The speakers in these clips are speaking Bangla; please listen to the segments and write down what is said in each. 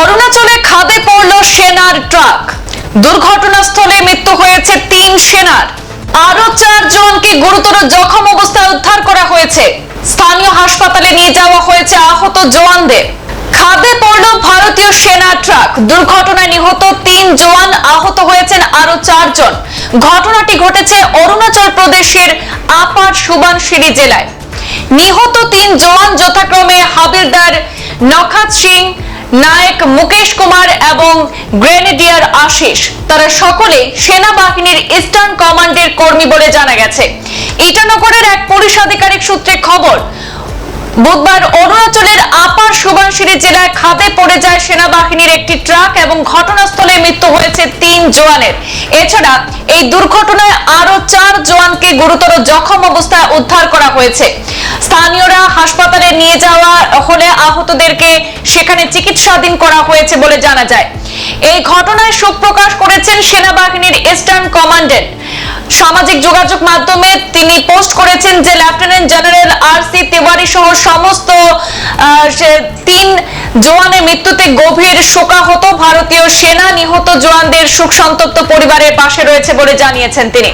অরুণাচলে খাদে পড়ল সেনার ট্রাক। দুর্ঘটনাস্থলে মৃত্যু হয়েছে তিন সেনার। আরও চার জনকে গুরুতর জখম অবস্থায় উদ্ধার করা হয়েছে। স্থানীয় হাসপাতালে নিয়ে যাওয়া হয়েছে আহত জওয়ানদের। খাদে পড়ল ভারতীয় সেনা ট্রাক। দুর্ঘটনায় নিহত তিন জওয়ান আহত হয়েছেন আরও চারজন। ঘটনাটি ঘটেছে অরুণাচল প্রদেশের আপার সুবানশিরি জেলায়। নিহত তিন জওয়ান যথাক্রমে হাবিলদার নখাত সিং নায়ক মুকেশ কুমার এবং গ্রেনেডিয়ার আশিস, তারা সকলে সেনাবাহিনীর ইস্টার্ন কমান্ডের কর্মী বলে জানা গেছে। ইটানগরের এক পুলিশ আধিকারিক সূত্রে খবর, বুধবার অরুণাচলের আপার সুবানশিরি জেলায় খাদে পড়ে যায় সেনাবাহিনীর একটি ট্রাক এবং ঘটনাস্থলে মৃত্যু হয়েছে তিন জওয়ানের। এছাড়া এই দুর্ঘটনায় আরও চার জওয়ানকে গুরুতর জখম অবস্থায় উদ্ধার করা হয়েছে। স্থানীয়রা হাসপাতালে নিয়ে যাওয়া হলে আহতদেরকে সেখানে চিকিৎসাধীন করা হয়েছে বলে জানা যায়। এই ঘটনায় শোক প্রকাশ করেছেন সেনাবাহিনীর ইস্টার্ন কমান্ডেন্ট সামাজিক যোগাযোগ মাধ্যমে তিনি পোস্ট করেছেন যে lieutenant general R C Tiwari সহ সমস্ত তিন জওয়ানের মৃত্যুতে গভীর শোকাহত ভারতীয় সেনা নিহত জওয়ানদের সুখ সন্তপ্ত পরিবারের পাশে রয়েছে বলে জানিয়েছেন তিনি।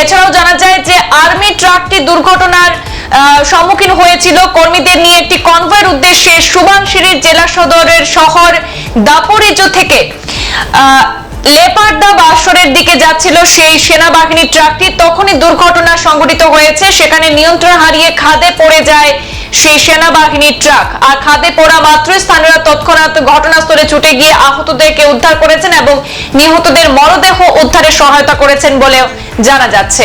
এছাড়াও জানা যায় যে আর্মি ট্রাকটি দুর্ঘটনার সম্মুখীন হয়েছিল। কর্মীদের নিয়ে একটি কনভয়ের উদ্দেশ্যে সুবানশিরির জেলা সদরের শহর দাপরিজো থেকে আহ, লেপার্ডা বাসরের দিকে যাচ্ছিল সেই সেনাবাহিনী ট্রাকটি। তখনই দুর্ঘটনা সংঘটিত হয়েছে। সেখানে নিয়ন্ত্রণ হারিয়ে খাদে পড়ে যায় সেই সেনাবাহিনীর ট্রাক। আর খাদে পড়া মাত্রই স্থানীয়রা তৎক্ষণাৎ ঘটনাস্থলে ছুটে গিয়ে আহতদেরকে উদ্ধার করেছেন এবং নিহতদের মরদেহ উদ্ধারে সহায়তা করেছেন বলেও জানা যাচ্ছে।